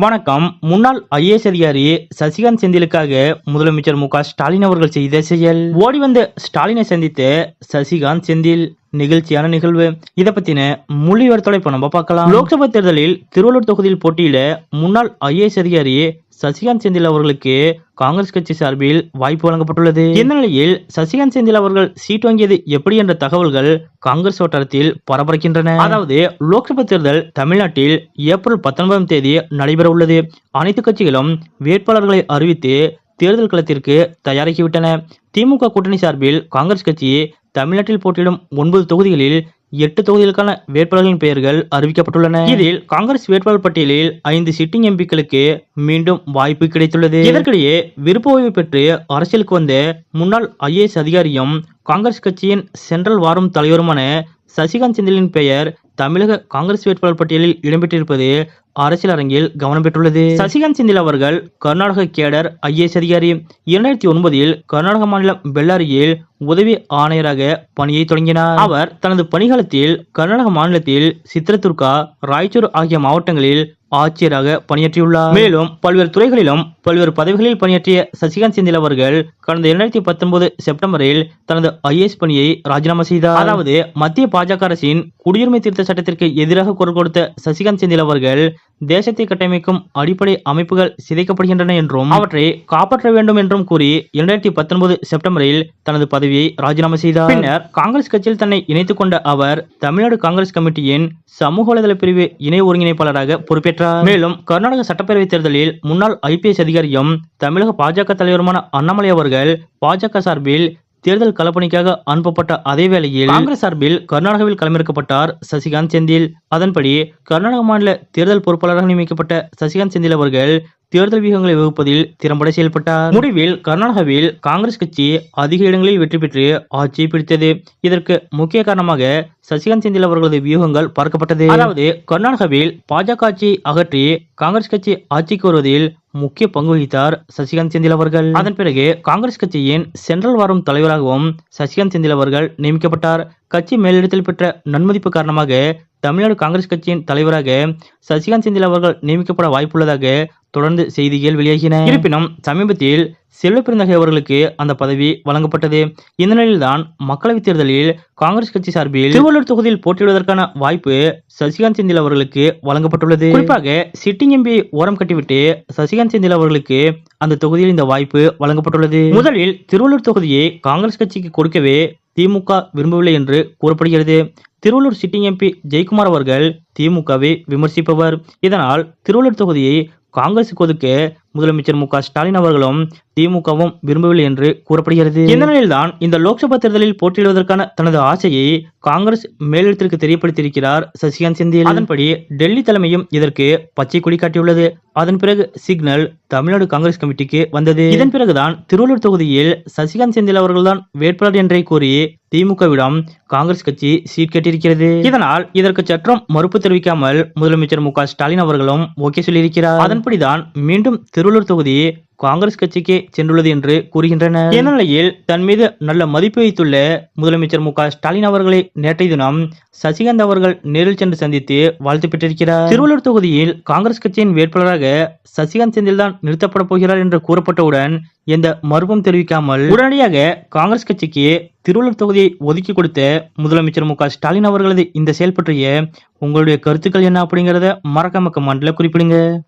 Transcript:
வணக்கம். முன்னாள் ஐஏஎஸ் அதிகாரி சசிகாந்த் செந்திலுக்காக முதலமைச்சர் மு ஸ்டாலின் அவர்கள் செய்த செயல். ஓடி வந்த ஸ்டாலினை சந்தித்த சசிகாந்த் செந்தில். நிகழ்ச்சியான நிகழ்வு. இதை பத்தின முழு விவரத்தோட இப்ப நம்ம பார்க்கலாம். லோக்சபா தேர்தலில் திருவள்ளூர் தொகுதியில் போட்டியிட முன்னாள் ஐஏஎஸ் அதிகாரி சசிகாந்த் செந்தில் அவர்களுக்கு காங்கிரஸ் கட்சி சார்பில் வாய்ப்பு வழங்கப்பட்டுள்ளது. இந்த நிலையில் சசிகாந்த் செந்தில் அவர்கள் சீட் வாங்கியது எப்படி என்ற தகவல்கள் காங்கிரஸ் வட்டாரத்தில் பரபரக்கின்றன. அதாவது லோக்சபா தேர்தல் தமிழ்நாட்டில் ஏப்ரல் பத்தொன்பதாம் தேதி நடைபெற உள்ளது அனைத்து கட்சிகளும் வேட்பாளர்களை அறிவித்து தேர்தல் களத்திற்கு தயாராகிவிட்டன. திமுக கூட்டணி சார்பில் காங்கிரஸ் கட்சி தமிழ்நாட்டில் போட்டியிடும் ஒன்பது தொகுதிகளில் எட்டு தொகுதிகளுக்கான வேட்பாளர்களின் பெயர்கள் அறிவிக்கப்பட்டுள்ளன. இதில் காங்கிரஸ் வேட்பாளர் பட்டியலில் ஐந்து சிட்டிங் எம்பிக்களுக்கு மீண்டும் வாய்ப்பு கிடைத்துள்ளது. இதற்கிடையே விருப்ப ஓய்வு பெற்று அரசியலுக்கு வந்த முன்னாள் ஐஏஎஸ் அதிகாரியும் காங்கிரஸ் கட்சியின் சென்ட்ரல் வாரம் தலைவருமான சசிகாந்த் செந்திலின் பெயர் தமிழக காங்கிரஸ் வேட்பாளர் பட்டியலில் இடம்பெற்றிருப்பது அரசியல் அரங்கில் கவனம் பெற்றுள்ளது. சசிகாந்த் செந்தில் அவர்கள் கர்நாடக கேடர் ஐஏஎஸ் அதிகாரி. இரண்டாயிரத்தி ஒன்பதில் கர்நாடக மாநிலம் பெல்லாரியில் உதவி ஆணையராக பணியை தொடங்கினார். அவர் தனது பணிகாலத்தில் கர்நாடக மாநிலத்தில் சித்ரதுர்கா ராய்ச்சூர் ஆகிய மாவட்டங்களில் ஆட்சியராக பணியாற்றியுள்ளார். மேலும் பல்வேறு துறைகளிலும் பல்வேறு பதவிகளில் பணியாற்றிய சசிகாந்த் செந்தில் அவர்கள் கடந்த இரண்டாயிரத்தி பத்தொன்பது செப்டம்பரில் தனது ஐஏஎஸ் பணியை ராஜினாமா செய்தார். அதாவது மத்திய பாஜக அரசின் குடியுரிமை திருத்த சட்டத்திற்கு எதிராக குரல் கொடுத்த சசிகாந்த் செந்தில் அவர்கள் தேசத்தை கட்டமைக்கும் அடிப்படை அமைப்புகள் சிதைக்கப்படுகின்றன என்றும் அவற்றை காப்பாற்ற வேண்டும் என்றும் கூறி இரண்டாயிரத்தி பத்தொன்பது செப்டம்பரில் தனது பதவியை ராஜினாமா செய்தார். பின்னர் காங்கிரஸ் கட்சியில் தன்னை இணைத்துக் கொண்ட அவர் தமிழ்நாடு காங்கிரஸ் கமிட்டியின் சமூக வலைதள பிரிவு இணை ஒருங்கிணைப்பாளராக பொறுப்பேற்றார். மேலும் கர்நாடக சட்டப்பேரவை தேர்தலில் முன்னாள் ஐபிஎஸ் அதிகாரியும் தமிழக பாஜக தலைவருமான அண்ணாமலை அவர்கள் பாஜக சார்பில் தேர்தல் களப்பணிக்காக அனுப்பப்பட்ட அதே வேளையில் காங்கிரஸ் சார்பில் கர்நாடகாவில் களமிறக்கப்பட்டார் சசிகாந்த் செந்தில். அதன்படி கர்நாடக மாநில தேர்தல் பொறுப்பாளராக நியமிக்கப்பட்ட சசிகாந்த் செந்தில் அவர்கள் தேர்தல் வியூகங்களை வகுப்பதில் திறம்பட செயல்பட்டார். முடிவில் கர்நாடகாவில் காங்கிரஸ் கட்சி அதிக இடங்களில் வெற்றி பெற்று ஆட்சியை பிடித்தது. இதற்கு முக்கிய காரணமாக சசிகாந்த் செந்தில் அவர்களது வியூகங்கள் பார்க்கப்பட்டது. அதாவது கர்நாடகாவில் பாஜக ஆட்சியை அகற்றி காங்கிரஸ் கட்சி ஆட்சிக்கு வருவதில் முக்கிய பங்கு வகித்தார் சசிகாந்த் செந்தில் அவர்கள். அதன் பிறகு காங்கிரஸ் கட்சியின் சென்ட்ரல் வாரம் தலைவராகவும் சசிகாந்த் செந்தில் அவர்கள் நியமிக்கப்பட்டார். கட்சி மேலிடத்தில் பெற்ற நன்மதிப்பு காரணமாக தமிழ்நாடு காங்கிரஸ் கட்சியின் தலைவராக சசிகாந்த் செந்தில் அவர்கள் நியமிக்கப்பட வாய்ப்புள்ளதாக தொடர்ந்து செய்திகள் வெளியாகின. இருப்பினும் சமீபத்தில் செல்வ பெருந்தகை அவர்களுக்கு அந்த பதவி வழங்கப்பட்டது. இந்த நிலையில்தான் மக்களவைத் தேர்தலில் காங்கிரஸ் கட்சி சார்பில் திருவள்ளூர் தொகுதியில் போட்டியிடுவதற்கான வாய்ப்பு சசிகாந்த் செந்தில் அவர்களுக்கு வழங்கப்பட்டுள்ளது. குறிப்பாக சிட்டிங் எம்பி ஓரம் கட்டிவிட்டு சசிகாந்த் செந்தில் அவர்களுக்கு அந்த தொகுதியில் இந்த வாய்ப்பு வழங்கப்பட்டுள்ளது. முதலில் திருவள்ளூர் தொகுதியை காங்கிரஸ் கட்சிக்கு கொடுக்கவே திமுக விரும்பவில்லை என்று கூறப்படுகிறது. திருவள்ளூர் சிட்டிங் எம்பி ஜெயக்குமார் அவர்கள் திமுகவை விமர்சிப்பவர். இதனால் திருவள்ளூர் தொகுதியை காங்கிரசுக்கு ஒதுக்க முதலமைச்சர் மு ஸ்டாலின் அவர்களும் திமுகவும் விரும்பவில்லை என்று கூறப்படுகிறது. இந்த நிலையில்தான் இந்த லோக்சபா தேர்தலில் போட்டியிடுவதற்கான தனது ஆசையை காங்கிரஸ் மேலிடத்திற்கு தெரியப்படுத்தியிருக்கிறார் சசிகாந்த் செந்தில். அதன்படி டெல்லி தலைமையும் இதற்கு பச்சை கொடி காட்டியுள்ளது. அதன் பிறகு சிக்னல் தமிழ்நாடு காங்கிரஸ் கமிட்டிக்கு வந்தது. இதன் பிறகுதான் திருவள்ளூர் தொகுதியில் சசிகாந்த் செந்தில் அவர்கள்தான் வேட்பாளர் என்றே கூறி திமுகவிடம் காங்கிரஸ் கட்சி சீட் கட்டியிருக்கிறது இதனால் இதற்கு சற்றும் மறுப்பு தெரிவிக்காமல் முதலமைச்சர் மு ஸ்டாலின் அவர்களும் ஓகே சொல்லியிருக்கிறார். அதன்படிதான் மீண்டும் திருவள்ளூர் தொகுதி காங்கிரஸ் கட்சிக்கு சென்றுள்ளது என்று கூறுகின்றனர் இந்நிலையில் தன் மீது நல்ல மதிப்பு வைத்துள்ள முதலமைச்சர் மு ஸ்டாலின் அவர்களை நேற்றைய தினம் சசிகாந்த் அவர்கள் நேரில் சென்று சந்தித்து வாழ்த்து பெற்றிருக்கிறார். திருவள்ளூர் தொகுதியில் காங்கிரஸ் கட்சியின் வேட்பாளராக சசிகாந்த் செந்தில் தான் நிறுத்தப்பட போகிறார் என்று கூறப்பட்டவுடன் எந்த மறுப்பும் தெரிவிக்காமல் உடனடியாக காங்கிரஸ் கட்சிக்கு திருவள்ளூர் தொகுதியை ஒதுக்கி கொடுத்த முதலமைச்சர் மு ஸ்டாலின் அவர்களது இந்த செயல் பற்றிய உங்களுடைய கருத்துக்கள் என்ன அப்படிங்கறத மறக்காம மண்டல குறிப்பிடுங்க.